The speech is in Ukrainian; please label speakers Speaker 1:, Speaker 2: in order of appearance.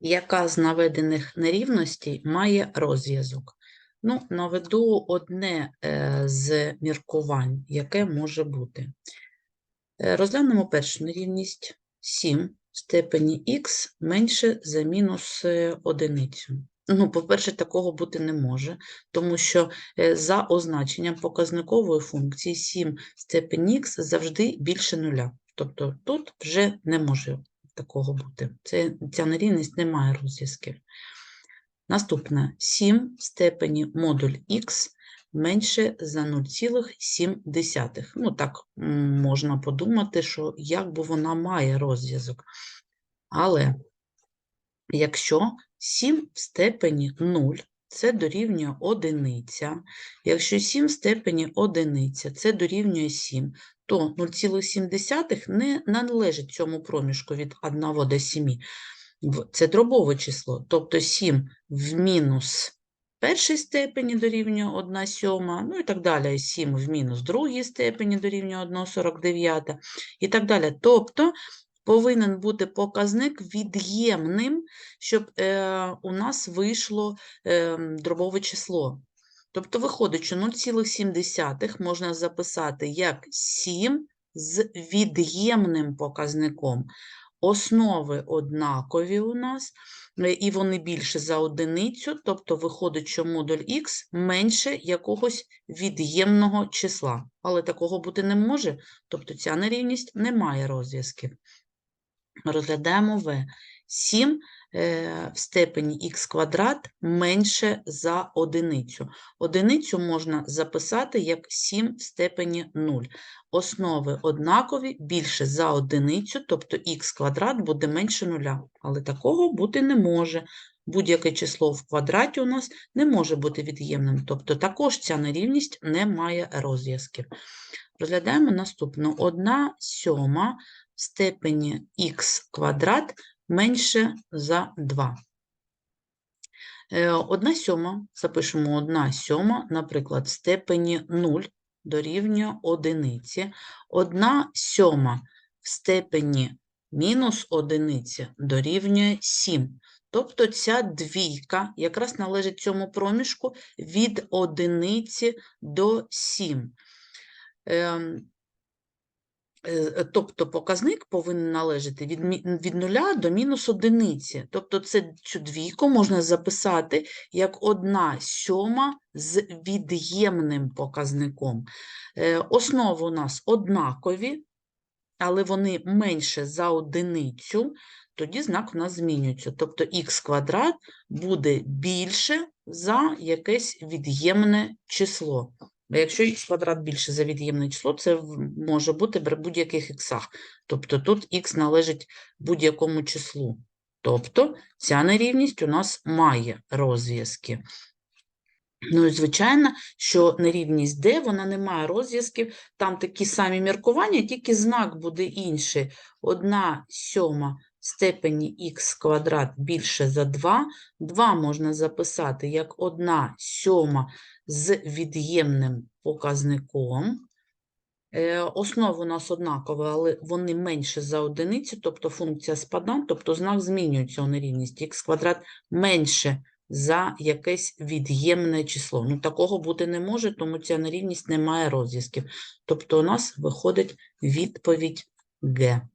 Speaker 1: Яка з наведених нерівностей має розв'язок? Ну, наведу одне е, з міркувань, яке може бути. Е, Розглянемо першу нерівність 7 в степені х менше за мінус е, одиницю. Ну, по-перше, такого бути не може, тому що за означенням показникової функції 7 в степені х завжди більше нуля. Тобто тут вже не може такого бути. Це, ця нерівність не має розв'язків. Наступне 7 в степені модуль х менше за 0,7. Ну, так можна подумати, що як би вона має розв'язок. Але якщо 7 в степені 0 це дорівнює одиниця, якщо 7 в степені одиниця це дорівнює 7, то 0,7 не належить цьому проміжку від 1 до 7. Це дробове число, тобто 7 в мінус першій степені дорівнює 1 сьома, ну і так далі, 7 в мінус другій степені дорівнює 1,49 і так далі. Тобто повинен бути показник від'ємним, щоб е, у нас вийшло е, дробове число. Тобто виходить, що 0,7 можна записати як 7 з від'ємним показником. Основи однакові у нас, е, і вони більше за одиницю, тобто виходить, що модуль х менше якогось від'ємного числа. Але такого бути не може, тобто ця нерівність не має розв'язків. Розглядаємо В. 7 е, в степені х квадрат менше за одиницю. Одиницю можна записати як 7 в степені 0. Основи однакові більше за одиницю, тобто х квадрат буде менше нуля. Але такого бути не може. Будь-яке число в квадраті у нас не може бути від'ємним, тобто також ця нерівність не має розв'язків. Розглядаємо наступну. 1 сьома степені х квадрат менше за 2. Е, Одна сьома, запишемо 1 сьома, наприклад, в степені 0 дорівнює одиниці. 1 сьома в степені мінус одиниці дорівнює 7. Тобто ця двійка якраз належить цьому проміжку від одиниці до 7. Е, Тобто показник повинен належати від, від 0 до мінус одиниці. Тобто це, цю двійку можна записати як 1 сьома з від'ємним показником. Е, Основи у нас однакові, але вони менше за одиницю, тоді знак у нас змінюється. Тобто х квадрат буде більше за якесь від'ємне число. А якщо х квадрат більше за від'ємне число, це може бути при будь-яких іксах. Тобто тут х належить будь-якому числу. Тобто ця нерівність у нас має розв'язки. Ну і звичайно, що нерівність D, вона не має розв'язків, там такі самі міркування, тільки знак буде інший. 1 сьома степені х квадрат більше за 2. 2 можна записати як 1 сьома з від'ємним показником. Е, Основи у нас однакові, але вони менше за одиницю, тобто функція спада, тобто знак змінюється у нерівності. х квадрат менше за якесь від'ємне число. Ну, такого бути не може, тому ця нерівність не має розв'язків. Тобто у нас виходить відповідь Г.